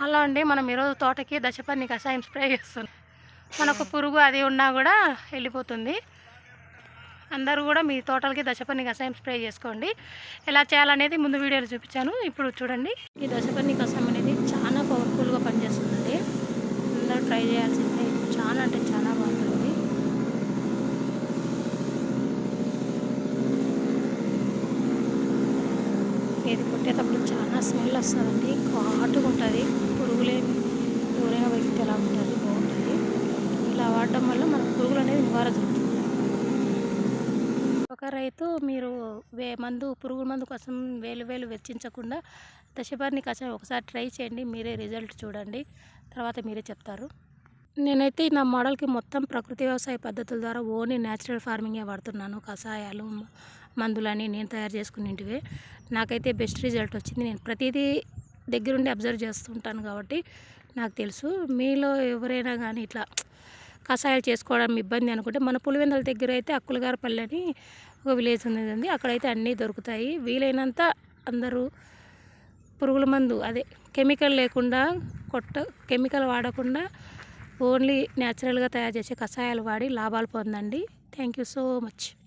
Hello అండి మనం ఈరోజు తోటకి దశపర్ణి కషాయం స్ప్రే చేస్తున్నాం. మనకు పురుగు అది ఉన్నా కూడా వెళ్ళిపోతుంది. అందరూ కూడా మీ తోటలకి దశపర్ణి కషాయం స్ప్రే చేసుకోండి. ఎలా చేయాలనేది ముందు వీడియోలో చూపించాను. ఇప్పుడు చూడండి. ఈ దశపర్ణి కషాయం అనేది చాలా పవర్ఫుల్గా పనిచేస్తుందండి అందరూ ట్రై చేయాల్సిందే చాలా అంటే చాలా బాగుంటుంది ఇది కొట్టేటప్పుడు చాలా స్మెల్ వస్తుందండి. ఘాటుగా ఉంటుంది. పురుగులేమి ఎవరైనా వ్యక్తి ఎలా ఉంటుంది? బాగుంటుంది. ఇలా వాడడం వల్ల మన పురుగులు అనేది నివారణ ఒక రైతు మీరు వే మందు పురుగు మందు కోసం వేలు వేలు వెచ్చించకుండా దశపర్ణి కషాయం ఒకసారి ట్రై చేయండి. మీరే రిజల్ట్ చూడండి. తర్వాత మీరే చెప్తారు. నేనైతే నా మోడల్కి మొత్తం ప్రకృతి వ్యవసాయ పద్ధతుల ద్వారా ఓన్లీ న్యాచురల్ ఫార్మింగే వాడుతున్నాను. కషాయాలు మందులని నేను తయారు చేసుకునేటివే నాకైతే బెస్ట్ రిజల్ట్ వచ్చింది. నేను ప్రతిదీ దగ్గరుండి అబ్జర్వ్ చేస్తుంటాను కాబట్టి నాకు తెలుసు. మీలో ఎవరైనా కానీ ఇట్లా కషాయాలు చేసుకోవడం ఇబ్బంది అనుకుంటే మన పులివెందుల దగ్గర అయితే అక్కులగారపల్లి అని ఒక విలేజ్ ఉంది అక్కడైతే అన్నీ దొరుకుతాయి. వీలైనంత అందరూ పురుగుల మందు అదే కెమికల్ లేకుండా కొట్ట కెమికల్ వాడకుండా ఓన్లీ న్యాచురల్గా తయారు చేసే కషాయాలు వాడి లాభాలు పొందండి. Thank you so much.